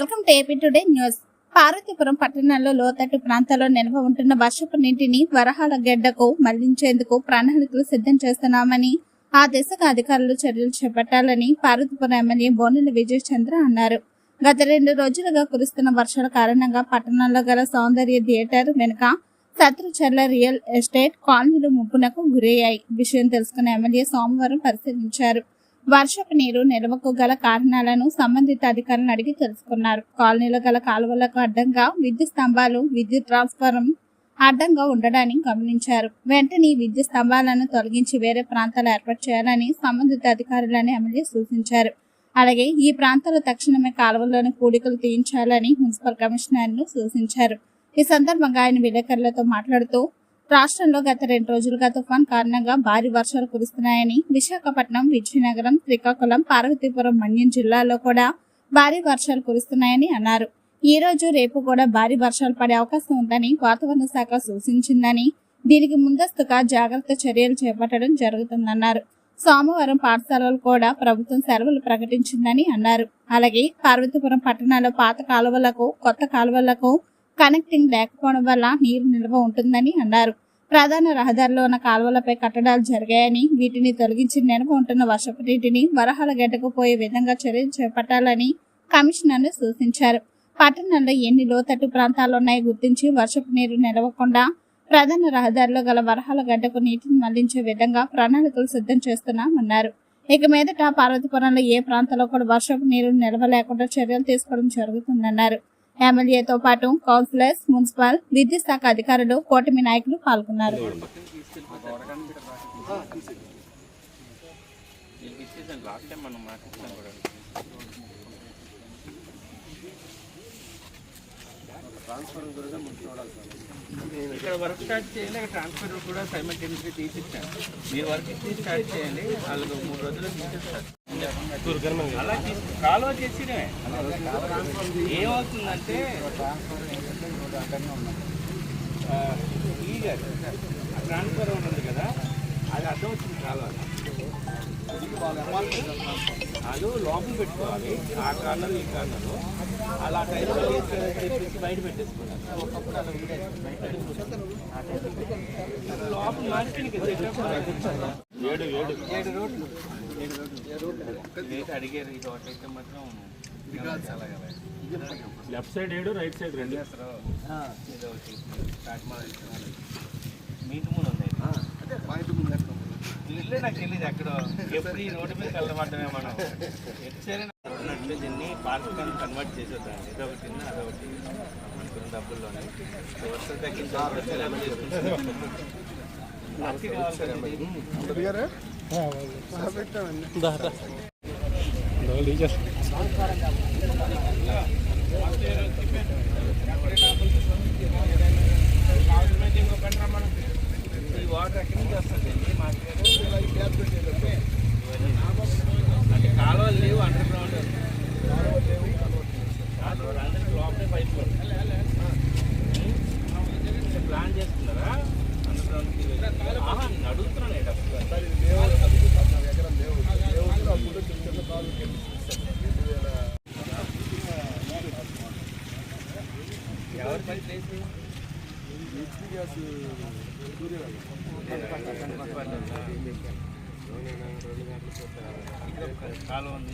Welcome to AP today news. Parvathipuram పట్టణంలో లోతట్టు ప్రాంతాల్లో నిల్వ ఉంటున్న వర్షపు నీటిని వరహాల గెడ్డకు మళ్ళించేందుకు ప్రణాళికలు సిద్ధం చేస్తున్నామని ఆ దిశగా అధికారులు చర్యలు చేపట్టాలని పార్వతీపురం ఎమ్మెల్యే బోనెల విజయ్ చంద్ర అన్నారు. గత రెండు రోజులుగా కురుస్తున్న వర్షాల కారణంగా పట్టణంలో గల సౌందర్య థియేటర్ వెనుక శత్రుచర్ల రియల్ ఎస్టేట్ కాలనీలు ముప్పునకు గురయ్యాయి. విషయం తెలుసుకున్న ఎమ్మెల్యే సోమవారం పరిశీలించారు. వర్షపు నీరు నిల్వకు గల కారణాలను సంబంధిత అధికారులను అడిగి తెలుసుకున్నారు. కాలనీలో గల కాలువలకు అడ్డంగా విద్యుత్ స్తంభాలు విద్యుత్ ట్రాన్స్ఫారం అడ్డంగా ఉండడాన్ని గమనించారు. వెంటనే విద్యుత్ స్తంభాలను తొలగించి వేరే ప్రాంతాలు ఏర్పాటు చేయాలని సంబంధిత అధికారులను ఎమ్మెల్యే సూచించారు. అలాగే ఈ ప్రాంతాల్లో తక్షణమే కాలువలోని కూడికలు తీయించాలని మున్సిపల్ కమిషనర్ను సూచించారు. ఈ సందర్భంగా ఆయన విలేకరులతో మాట్లాడుతూ రాష్ట్రంలో గత రెండు రోజులుగా తుఫాన్ కారణంగా భారీ వర్షాలు కురుస్తున్నాయని విశాఖపట్నం విజయనగరం శ్రీకాకుళం పార్వతీపురం మన్యం జిల్లాలో కూడా భారీ వర్షాలు కురుస్తున్నాయని అన్నారు. ఈ రోజు రేపు కూడా భారీ వర్షాలు పడే అవకాశం ఉందని వాతావరణ శాఖ సూచించిందని దీనికి ముందస్తుగా జాగ్రత్త చర్యలు చేపట్టడం జరుగుతుందన్నారు. సోమవారం పాఠశాలలు కూడా ప్రభుత్వం సెలవులు ప్రకటించిందని అన్నారు. అలాగే పార్వతీపురం పట్టణాల్లో పాత కాలువలకు కొత్త కాలువలకు కనెక్టింగ్ లేకపోవడం వల్ల నీరు నిల్వ ఉంటుందని అన్నారు. ప్రధాన రహదారిలో ఉన్న కాలువలపై కట్టడాలు జరిగాయని వీటిని తొలగించి నిల్వ ఉంటున్న వర్షపు నీటిని వరహాల గడ్డకు పోయే విధంగా చర్యలు చేపట్టాలని కమిషనర్ను సూచించారు. పట్టణంలో ఎన్ని లోతట్టు ప్రాంతాలు ఉన్నాయో గుర్తించి వర్షపు నీరు నిలవకుండా ప్రధాన రహదారిలో గల వరహాల గడ్డకు నీటిని మళ్ళించే విధంగా ప్రణాళికలు సిద్ధం చేస్తున్నామన్నారు. ఇక మీదట పార్వతీపురంలో ఏ ప్రాంతంలో కూడా వర్షపు నీరు నిల్వ లేకుండా చర్యలు తీసుకోవడం జరుగుతుందన్నారు. ఎమ్మెల్యేతో పాటు కౌన్సిలర్స్ మున్సిపల్ విద్యుత్ శాఖ అధికారులు కూటమి నాయకులు పాల్గొన్నారు. ఇక్కడ వర్క్ స్టార్ట్ చేయండి అక్కడ ట్రాన్స్ఫర్ కూడా సైమల్టేనియస్గా తీసిచ్చాను మీరు వర్క్ ఇచ్చి స్టార్ట్ చేయండి వాళ్ళకు మూడు రోజులు తీసేస్తారు. అలా కాలువ చేసినే ఏమవుతుందంటే ఈ గారు ట్రాన్స్ఫర్ ఉంటుంది కదా అది అడ్డం వచ్చింది కాలువ. అది లోపల పెట్టుకోవాలి ఆ కార్నర్ ఈ కార్నర్. అలా తెప్పించి బయట పెట్టేసుకున్నారు ఒకప్పుడు అలా ఉండేది. బయట పెట్టేసుకున్నారు. లోపల మార్కెట్కి ఏడు ఏడు ఏడు. రోడ్లు అడిగారు ఇది ఒకటి అయితే మాత్రం లెఫ్ట్ సైడ్ ఏడు రైట్ సైడ్ రెండు ఇది ఒకటి స్టార్ట్ మీ ఇంటి ముందు ఉంది ఇల్లే నాకు తెలియదు అక్కడ ఎప్పుడు ఈ రోడ్డు మీద కలవడమే మనం ఎటు సరే దీన్ని పార్క్ కన్వర్ట్ కన్వర్ట్ చేసేద్దాం ఒకటి ఉంది, అదొకటి మనకున్న డబ్బుల్లోనే వస్తే తగ్గించి కావాలి ఈ వాటర్ ఎక్కడి నుంచి వస్తుంది ఎవరి పని చేసి ఉంది